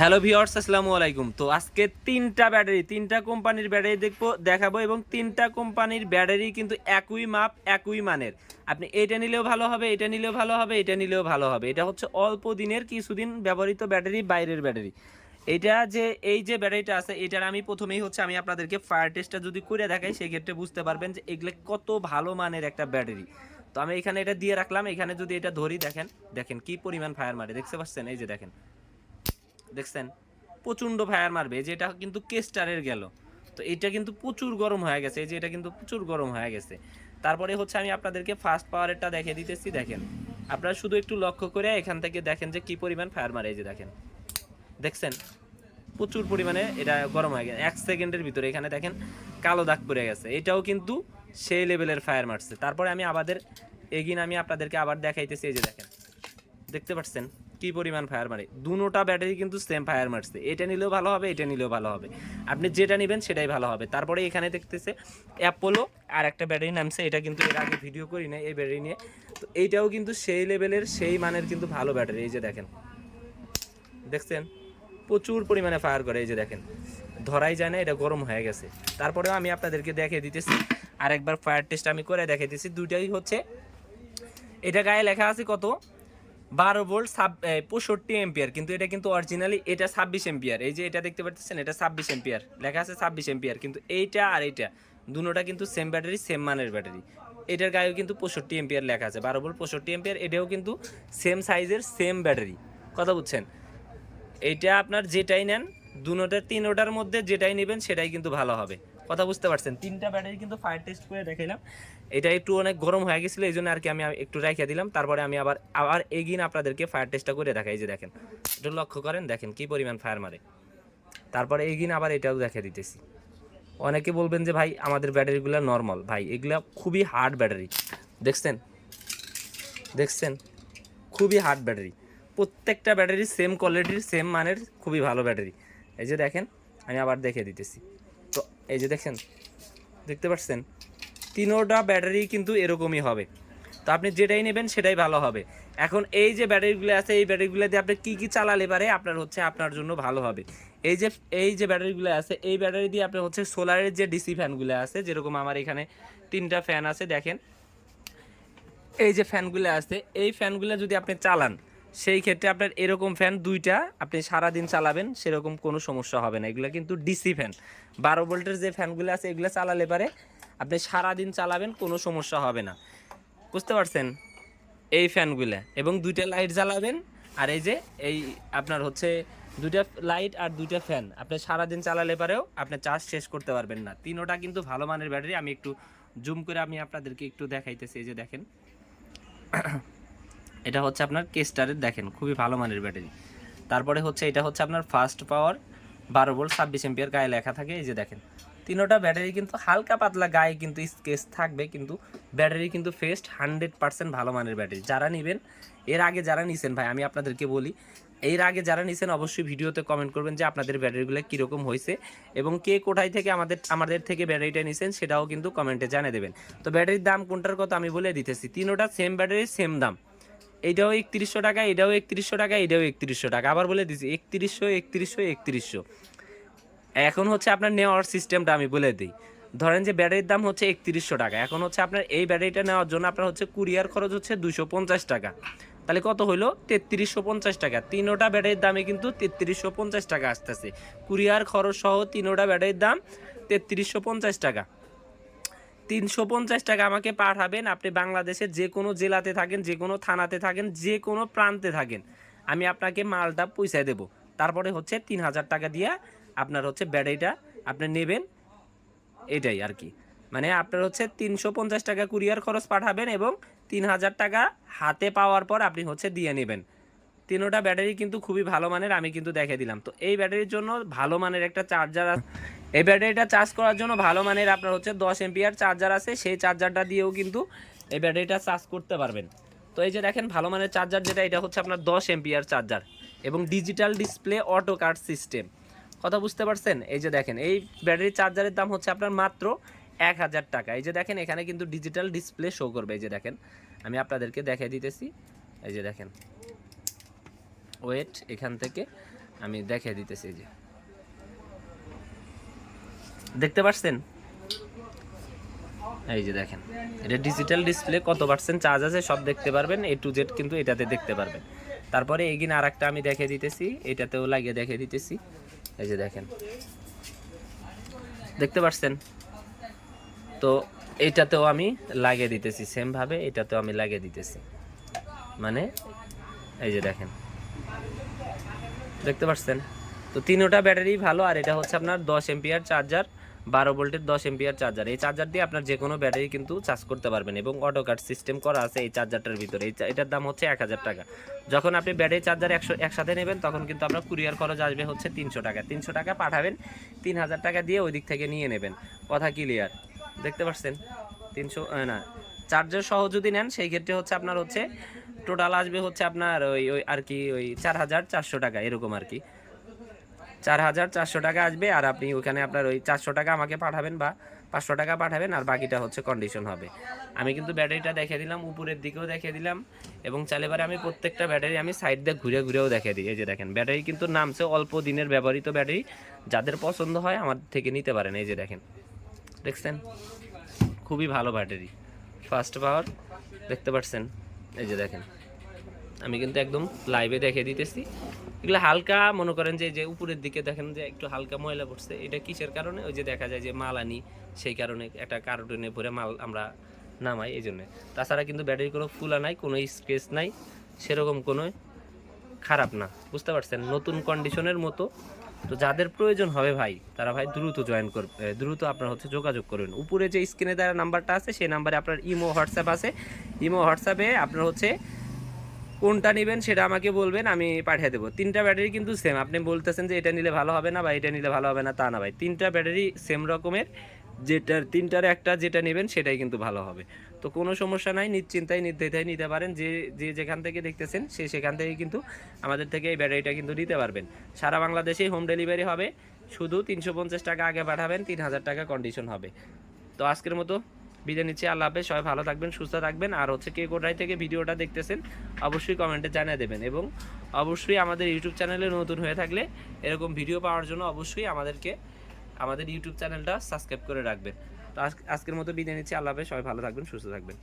Hello viewers আসসালামু আলাইকুম। তো আজকে তিনটা ব্যাটারি, তিনটা কোম্পানির ব্যাটারি দেখব, দেখাবো এবং তিনটা কোম্পানির ব্যাটারি কিন্তু একই মাপ, একই মানের। আপনি এটা নিলেও ভালো হবে, এটা নিলেও ভালো হবে, এটা নিলেও ভালো হবে। এটা হচ্ছে অল্প দিনের, কিছুদিন ব্যবহৃত ব্যাটারি, বাইরের ব্যাটারি। এটা যে, এই যে ব্যাটারিটা আছে, এটার আমি প্রথমেই হচ্ছে আমি আপনাদেরকে ফায়ার টেস্টটা যদি করে দেখাই সেই ক্ষেত্রে বুঝতে পারবেন যে এগুলো কত ভালো মানের একটা ব্যাটারি। তো আমি এখানে এটা দিয়ে রাখলাম, এখানে যদি এটা ধরি, দেখেন দেখেন কি পরিমাণ ফায়ার মারে, দেখতে পাচ্ছেন? এই যে দেখেন। দেখছেন? প্রচণ্ড ফায়ার মারবে। যে এটা কিন্তু কেস্টারের গেল। তো এটা কিন্তু প্রচুর গরম হয়ে গেছে। এই যে এটা কিন্তু প্রচুর গরম হয়ে গেছে। তারপরে হচ্ছে আমি আপনাদেরকে ফার্স্ট পাওয়ারেরটা দেখে দিতেছি, দেখেন। আপনারা শুধু একটু লক্ষ্য করে এখান থেকে দেখেন যে কি পরিমাণ ফায়ার মারে এই যে দেখেন। দেখছেন? প্রচুর পরিমাণে এটা গরম হয়ে গেছে। এক সেকেন্ডের ভিতরে এখানে দেখেন কালো দাগ পড়ে গেছে। এটাও কিন্তু সেই লেভেলের ফায়ার মারছে। তারপরে আমি আবাদের এগিন আমি আপনাদেরকে আবার দেখাইতেছি, এই যে দেখেন। দেখতে পাচ্ছেন? কি পরিমাণ ফায়ার মারে? দুটোটা ব্যাটারি কিন্তু সেম ফায়ার মারছে। এটা নিলেও ভালো হবে, এটা নিলেও ভালো হবে। আপনি যেটা নেবেন সেটাই ভালো হবে। তারপরে এখানে দেখতেছে অ্যাপোলো আর একটা ব্যাটারি নামছে। এটা কিন্তু এর আগে ভিডিও করি না এই ব্যাটারি নিয়ে। তো এইটাও কিন্তু সেই লেভেলের সেই মানের কিন্তু ভালো ব্যাটারি এই যে দেখেন। দেখছেন? প্রচুর পরিমাণে ফায়ার করে। এই যে দেখেন। ধরাই যায় না, এটা গরম হয়ে গেছে। তারপরেও আমি আপনাদেরকে দেখিয়ে দিতেছি। আরেকবার ফায়ার টেস্ট আমি করে দেখিয়ে দিতেছি। দুইটাই হচ্ছে, এটা গায়ে লেখা আছে কত? বারো ভোল্ট সাব পঁয়ষট্টি এম্পিয়ার কিন্তু এটা কিন্তু অরিজিনালি এটা ছাব্বিশ এম্পিয়ার এই যে এটা দেখতে পাচ্ছেন এটা ছাব্বিশ এম্পিয়ার লেখা আছে ছাব্বিশ এম্পিয়ার কিন্তু এইটা আর এইটা, দুটোটা কিন্তু সেম ব্যাটারি সেম মানের ব্যাটারি এটার গায়েও কিন্তু পঁয়ষট্টি এম্পিয়ার লেখা আছে। বারো ভোল্ট, পঁয়ষট্টি এম্পিয়ার এটাও কিন্তু সেম সাইজের সেম ব্যাটারি কথা বুঝছেন? এইটা আপনার যেটাই নেন দুটোটার তিনোটার মধ্যে যেটাই নেবেন, সেটাই কিন্তু ভালো হবে। কথা বুঝতে পারছেন। তিনটা ব্যাটারি কিন্তু ফায়ার টেস্ট করে দেখাইলাম। এটা একটু অনেক গরম হয়ে গেছিল, এই জন্য আর কি আমি একটু রেখে দিলাম। তারপরে আমি আবার আবার এগিয়ে আপনাদেরকে ফায়ার টেস্টটা করে দেখাই যে দেখেন। একটু লক্ষ্য করেন, দেখেন কি পরিমাণ ফায়ার মারে। তারপরে এগিয়ে আবার এটাও দেখে দিতেছি। অনেকে বলবেন যে, ভাই, আমাদের ব্যাটারিগুলো নর্মাল ভাই, এগুলা খুবই হার্ড ব্যাটারি দেখছেন? দেখছেন? খুবই হার্ড ব্যাটারি প্রত্যেকটা ব্যাটারি সেম কোয়ালিটির সেম মানের, খুবই ভালো ব্যাটারি এই যে দেখেন, আমি আবার দেখে দিতেছি। এই যে দেখেন দেখতে পাচ্ছেন? তিনোটা ব্যাটারি কিন্তু এরকমই হবে। তো আপনি যেটাই নেবেন সেটাই ভালো হবে। এখন এই যে ব্যাটারিগুলো আছে, এই ব্যাটারিগুলো দিয়ে আপনি কী কী চালালে পারে আপনার হচ্ছে আপনার জন্য ভালো হবে। এই যে এই যে ব্যাটারিগুলো আছে, এই ব্যাটারি দিয়ে আপনি হচ্ছে সোলারের যে ডিসি ফ্যানগুলো আছে, যেরকম আমার এখানে তিনটা ফ্যান আছে, দেখেন। এই যে ফ্যানগুলো আছে, এই ফ্যানগুলো যদি আপনি চালান সেই ক্ষেত্রে আপনার এরকম ফ্যান দুইটা আপনি সারা দিন চালাবেন, সেরকম কোনো সমস্যা হবে না। এগুলো কিন্তু ডিসি ফ্যান বারো ভোল্টের যে ফ্যানগুলো আছে, এগুলো চালালে পারে আপনি সারা দিন চালাবেন, কোনো সমস্যা হবে না। বুঝতে পারছেন? এই ফ্যানগুলো এবং দুইটা লাইট জ্বালাবেন, আর এই যে, এই আপনার হচ্ছে দুইটা লাইট আর দুইটা ফ্যান আপনি সারাদিন চালালে পারেও আপনি চার্জ শেষ করতে পারবেন না। তিনোটা কিন্তু ভালো মানের ব্যাটারি। আমি একটু জুম করে আমি আপনাদেরকে একটু দেখাইতেছি, এই যে দেখেন। এটা হচ্ছে আপনার কেস্টারের দেখেন, খুবই ভালো মানের ব্যাটারি। তারপরে হচ্ছে এটা হচ্ছে আপনার ফার্স্ট পাওয়ার বারো ভোল্ট ছাব্বিশ এম্পিয়ার গায়ে লেখা থাকে, এই যে দেখেন। তিনোটা ব্যাটারি কিন্তু হালকা পাতলা গায়ে কিন্তু স্কেচ থাকবে, কিন্তু ব্যাটারি কিন্তু ফেস্ট হান্ড্রেড পার্সেন্ট ভালো মানের ব্যাটারি। যারা নেবেন, এর আগে যারা নিছেন, ভাই, আমি আপনাদেরকে বলি, এর আগে যারা নিছেন, অবশ্যই ভিডিওতে কমেন্ট করবেন যে আপনাদের ব্যাটারিগুলো কীরকম হয়েছে এবং কে কোথায় থেকে আমাদের আমাদের থেকে ব্যাটারিটা নিছেন, সেটাও কিন্তু কমেন্টে জানিয়ে দেবেন। তো ব্যাটারির দাম কোনটার কথা আমি বলে দিতেছি, তিনোটা সেম ব্যাটারির সেম দাম। এইটাও একত্রিশশো টাকা, এটাও একত্রিশশো টাকা, এটাও একত্রিশশো টাকা। আবার বলে দিচ্ছি একত্রিশশো একত্রিশশো একত্রিশশো। এখন হচ্ছে আপনার নেওয়ার সিস্টেমটা আমি বলে দিই। ধরেন যে ব্যাটারির দাম হচ্ছে একত্রিশশো টাকা। এখন হচ্ছে আপনার এই ব্যাটারিটা নেওয়ার জন্য আপনার হচ্ছে কুরিয়ার খরচ হচ্ছে দুশো পঞ্চাশ টাকা। তাহলে কত হইল? তেত্রিশশো পঞ্চাশ টাকা। তিনোটা ব্যাটারির দামে কিন্তু তেত্রিশশো পঞ্চাশ টাকা আসতেছে। কুরিয়ার খরচ সহ তিনোটা ব্যাটারির দাম তেত্রিশশো পঞ্চাশ টাকা। তিনশো পঞ্চাশ টাকা আমাকে পাঠাবেন। আপনি বাংলাদেশের যে কোনো জেলাতে থাকেন, যে কোনো থানাতে থাকেন, যে কোনো প্রান্তে থাকেন। আমি আপনাকে মালটা পয়সায় দেবো। তারপরে হচ্ছে তিন হাজার টাকা দিয়ে আপনার হচ্ছে ব্যাটারিটা আপনি নেবেন। এটাই আর কি। মানে আপনার হচ্ছে তিনশো পঞ্চাশ টাকা কুরিয়ার খরচ পাঠাবেন এবং তিন হাজার টাকা হাতে পাওয়ার পর আপনি হচ্ছে দিয়ে নেবেন। তিনোটা ব্যাটারি কিন্তু খুবই ভালো মানের, আমি কিন্তু দেখে দিলাম। তো এই ব্যাটারির জন্য ভালো মানের একটা চার্জার এই ব্যাটারিটা চার্জ করার জন্য ভালো মানের আপনার হচ্ছে দশ এমপিআর চার্জার আছে, সেই চার্জারটা দিয়েও কিন্তু এই ব্যাটারিটা চার্জ করতে পারবেন। তো এই যে দেখেন, ভালো মানের চার্জার যেটা, এটা হচ্ছে আপনার দশ এমপিআর চার্জার এবং digital display auto cut system কথা বুঝতে পারছেন? এই যে দেখেন, এই ব্যাটারি চার্জারের দাম হচ্ছে আপনার মাত্র এক হাজার টাকা। এই যে দেখেন, এখানে কিন্তু ডিজিটাল ডিসপ্লে শো করবে। এই যে দেখেন, আমি আপনাদেরকে দেখিয়ে দিতেছি। এই যে দেখেন ওয়েট এখান থেকে আমি দেখে দিতেছি যে। দেখতে পাচ্ছেন এই যে দেখেন, এটা ডিজিটাল ডিসপ্লে কত পার্সেন্ট চার্জ আছে সব দেখতে পারবেন এ টু জেড কিন্তু এটাতে দেখতে পারবেন। তারপরে এগিন আর একটা আমি দেখে দিতেছি, এটাতেও লাগিয়ে দেখে দিতেছি। এই যে দেখেন, দেখতে পাচ্ছেন তো এইটাতেও আমি লাগিয়ে দিতেছি সেম ভাবে এটাতেও আমি লাগিয়ে দিতেছি। মানে এই যে দেখেন দেখতে পাচ্ছেন? তো তিনোটা ব্যাটারি ভালো, আর এটা হচ্ছে আপনার দশ এমপিআর চার্জার, বারো ভোল্টের দশ এমপিআর চার্জার। এই চার্জার দিয়ে আপনার যে কোনো ব্যাটারি কিন্তু চার্জ করতে পারবেন এবং অটো কাট সিস্টেম করা আছে এই চার্জারটার ভিতরে। এটার দাম হচ্ছে এক হাজার টাকা। যখন আপনি ব্যাটারি চার্জার একশো একসাথে নেবেন, তখন কিন্তু আপনার কুরিয়ার খরচ আসবে হচ্ছে তিনশো টাকা। তিনশো টাকা পাঠাবেন, তিন হাজার টাকা দিয়ে ওই দিক থেকে নিয়ে নেবেন। কথা ক্লিয়ার দেখতে পাচ্ছেন? তিনশো না, চার্জার সহ যদি নেন, সেই ক্ষেত্রে হচ্ছে আপনার হচ্ছে টোটাল আসবে হচ্ছে আপনার ওই ওই আর কি, ওই চার হাজার চারশো টাকা, এরকম আর কি। চার হাজার চারশো টাকা আসবে আর আপনি ওখানে আপনার ওই চারশো টাকা আমাকে পাঠাবেন বা পাঁচশো টাকা পাঠাবেন আর বাকিটা হচ্ছে কন্ডিশন হবে। আমি কিন্তু ব্যাটারিটা দেখে দিলাম, উপরের দিকেও দেখে দিলাম এবং চালেবারে আমি প্রত্যেকটা ব্যাটারি আমি সাইড দিয়ে ঘুরে ঘুরেও দেখে দিই। এই যে দেখেন, ব্যাটারি কিন্তু নামছে অল্প দিনের ব্যবহৃত ব্যাটারি, যাদের পছন্দ হয় আমার থেকে নিতে পারেন। এই যে দেখেন, দেখছেন? খুবই ভালো ব্যাটারি ফার্স্ট পাওয়ার দেখতে পাচ্ছেন? এই যে দেখেন। আমি কিন্তু একদম লাইভে দেখে দিতেছি। এগুলো হালকা, মনে করেন যে যে উপরের দিকে দেখেন যে, একটু হালকা ময়লা পড়ছে। এটা কিসের কারণে? ওই যে দেখা যায় যে মাল আনি সেই কারণে একটা কার্টুনে ভরে মাল আমরা নামাই, এই জন্যে। তাছাড়া কিন্তু ব্যাটারি কোনো ফুলা নাই, কোনো স্পেস নাই, সেরকম কোনো খারাপ না। বুঝতে পারছেন? নতুন কন্ডিশনের মতো। তো যাদের প্রয়োজন হবে ভাই, তারা ভাই দ্রুত জয়েন করবে দ্রুত আপনার হচ্ছে যোগাযোগ করবেন উপরে যে স্ক্রিনে দেওয়া নাম্বারটা আছে, সেই নাম্বারে আপনার ইমো, হোয়াটসঅ্যাপ আছে। ইমো, হোয়াটসঅ্যাপে আপনার হচ্ছে কোনটা নেবেন সেটা আমাকে বলবেন, আমি পাঠিয়ে দেবো। তিনটা ব্যাটারি কিন্তু সেম আপনি বলতেছেন যে এটা নিলে ভালো হবে না বা এটা নিলে ভালো হবে না তা না ভাই। তিনটা ব্যাটারি সেম রকমের, যেটার, তিনটার একটা যেটা নেবেন সেটাই কিন্তু ভালো হবে। তো কোনো সমস্যা নাই, নিশ্চিন্তায়, নির্দ্বিধায় নিতে পারেন, যে যে যেখান থেকে দেখতেছেন সে সেখান থেকে কিন্তু আমাদের থেকে এই ব্যাটারিটা কিন্তু নিতে পারবেন। সারা বাংলাদেশেই হোম ডেলিভারি হবে, শুধু তিনশো পঞ্চাশ টাকা আগে পাঠাবেন, তিন হাজার টাকা কন্ডিশন হবে। তো আজকের মতো বিদায় নিচ্ছি, আল্লাহ হাফেজ, সবাই ভালো থাকবেন, সুস্থ থাকবেন। আর হচ্ছে কে কোটাই থেকে ভিডিওটা দেখতেছেন, অবশ্যই কমেন্টে জানিয়ে দেবেন এবং অবশ্যই আমাদের ইউটিউব চ্যানেলে নতুন হয়ে থাকলে এরকম ভিডিও পাওয়ার জন্য অবশ্যই আমাদেরকে, আমাদের ইউটিউব চ্যানেলটা সাবস্ক্রাইব করে রাখবেন। তো আজ- আজকের মতো বিদায় নিচ্ছি, আল্লাহ হাফেজ, সবাই ভালো থাকবেন, সুস্থ থাকবেন।